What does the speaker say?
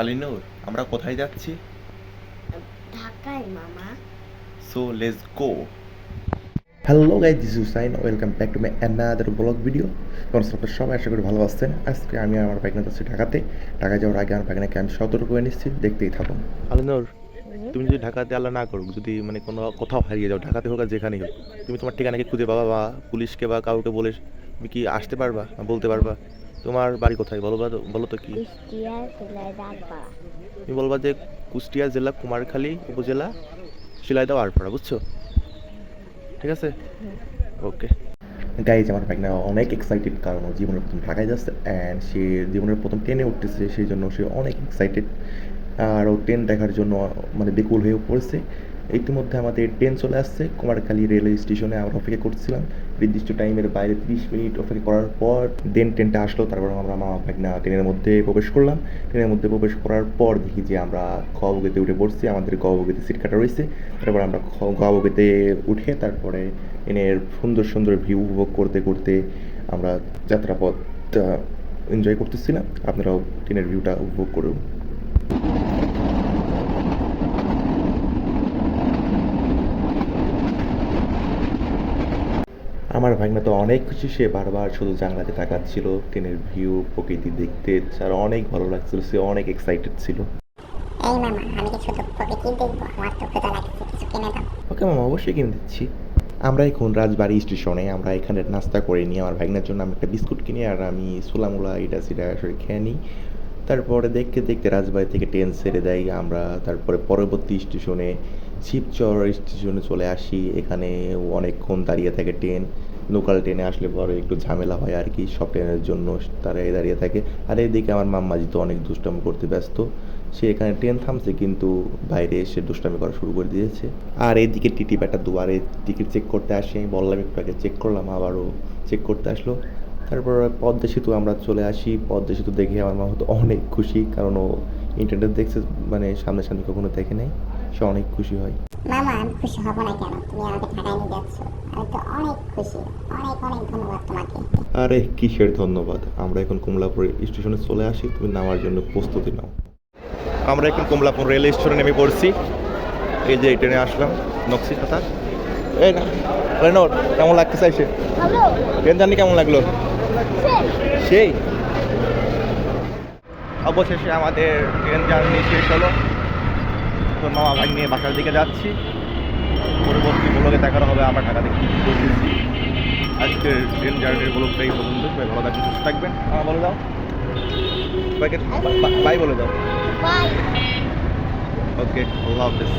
আলিনুর আমরা কোথায় যাচ্ছি? ঢাকায় মামা। So let's go hello guys this Hussain welcome back to my another vlog video তোমার সাথে সবাই আশা করি ভালো আছেন। আজকে আমি আমার বাইকনা যাচ্ছি ঢাকাতে। ঢাকা যাওয়ার আগে আমার বাইকনাকে আমি সতর্ক করে নিচ্ছি। দেখতেই থাকুন। আলিনুর তুমি যদি ঢাকাতে আল্লাহ না করুক যদি মানে কোনো কোথাও হারিয়ে যাও ঢাকাতে হোক আর যেখানেই হোক তুমি তোমার ঠিকানাকে খুঁজে পাবা বা পুলিশকে বা কাউকে বলে তুমি কি আসতে পারবা বা বলতে পারবা? তোমার বাড়ি কোথায়? বলো বা বলো তো কি? তুমি বলবা যে কুষ্টিয়া জেলা কুমারখালী উপজেলা শিলাইদহ আরপাড়া বুঝছ? ঠিক আছে? ওকে গাইজ আমার বাইকনা অনেক এক্সাইটেড কারণ ও জীবনের প্রথম ঢাকায় যাচ্ছে অ্যান্ড সে জীবনের প্রথম ট্রেনে উঠতেছে সেই জন্য সে অনেক এক্সাইটেড আর ও ট্রেন দেখার জন্য মানে বেকুল হয়ে পড়েছে। ইতিমধ্যে আমাদের ট্রেন চলে আসছে। কুমারখালী রেলওয়ে স্টেশনে আমরা অপেক্ষা করছিলাম। নির্দিষ্ট টাইমের বাইরে তিরিশ মিনিট অপেক্ষা করার পর দেন ট্রেনটা আসলো। তারপর আমরা মামা ভাগনা ট্রেনের মধ্যে প্রবেশ করলাম। ট্রেনের মধ্যে প্রবেশ করার পর দেখি যে আমরা খ বগিতে উঠে পড়ছি। আমাদের গ বগিতে সিট কাটা রয়েছে। তারপর আমরা খ গ উঠে তারপরে ট্রেনের সুন্দর সুন্দর ভিউ উপভোগ করতে করতে আমরা যাত্রাপথটা এনজয় করতেছিলাম। আপনারাও ট্রেনের ভিউটা উপভোগ করুন। আমার ভাগনা তো অনেক খুশি সে বারবার শুধু জানলাতে তাকাচ্ছিল ট্রেনের ভিউ প্রকৃতি দেখতে তার অনেক ভালো লাগছিল সে অনেক এক্সাইটেড ছিল। এই মামা আমি কি শুধু প্রকৃতি দেখব? আমার তো ক্ষুধা লাগছে কিছু কিনে দাও। ওকে মামা অবশ্যই কিনে দিচ্ছি। আমরা এখন রাজবাড়ি স্টেশনে আমরা এখানে নাস্তা করে নিই আমার ভাগনার জন্য আমি একটা বিস্কুট কিনি আর আমি সোলামুলা এটা সেটা আসলে খেয়ে নিই। তারপরে দেখতে দেখতে রাজবাড়ি থেকে ট্রেন ছেড়ে দেয় আমরা তারপরে পরবর্তী স্টেশনে শিবচর স্টেশনে চলে আসি এখানে অনেকক্ষণ দাঁড়িয়ে থাকে ট্রেন। লোকাল ট্রেনে আসলে পরে একটু ঝামেলা হয় আর কি, সব ট্রেনের জন্য তারা দাঁড়িয়ে থাকে। আর এদিকে আমার মাম্মাজি তো অনেক দুষ্টামি করতে ব্যস্ত, সে এখানে ট্রেন থামছে কিন্তু বাইরে এসে দুষ্টামি করা শুরু করে দিয়েছে। আর এইদিকে টিটি ব্যাটা দুয়ারে টিকিট চেক করতে আসে, আমি বললাম একটু আগে চেক করলাম, আবারও চেক করতে আসলো। তারপর পদ্মা সেতু আমরা চলে আসি, পদ্মা সেতু দেখে আমার মা হতো অনেক খুশি, কারণ ও ইন্টারনেট দেখছে মানে সামনে সামনে কখনো দেখে নেই, সে অনেক খুশি হয়। মামা আমি খুশি হব না কেন? তুমি আমাকে ঢাকায় নিয়ে যাচ্ছ। আমি তো অনেক খুশি অনেক অনেক ধন্যবাদ তোমাকে। আরে কিসের ধন্যবাদ? আমরা এখন কমলাপুর স্টেশনে চলে আসি তুমি নামার জন্য প্রস্তুতি নাও। আমরা এখন কমলাপুর রেল স্টেশনে নেমে পড়ছি। এই যে ট্রেনে আসলাম নকশি কথা। এই না রেনোর কেমন লাগতেছে এসে? হ্যালো ট্রেন জার্নি কেমন লাগল? সেই। অবশেষে আমাদের ট্রেন জার্নি শেষ হলো। তো মামা ভাই নিয়ে বাসার দিকে যাচ্ছি। পরবর্তী ব্লগে দেখানো হবে আমরা ঢাকা থেকে কী করতেছি। আজকের ট্রেন জার্নির ব্লগটাই বলুন পর্যন্ত সবাই ভালো থাকবেন সুস্থ থাকবেন। আমার বলে দাও। সবাইকে বাই বলে দাও। ওকে আল্লাহ হাফেজ।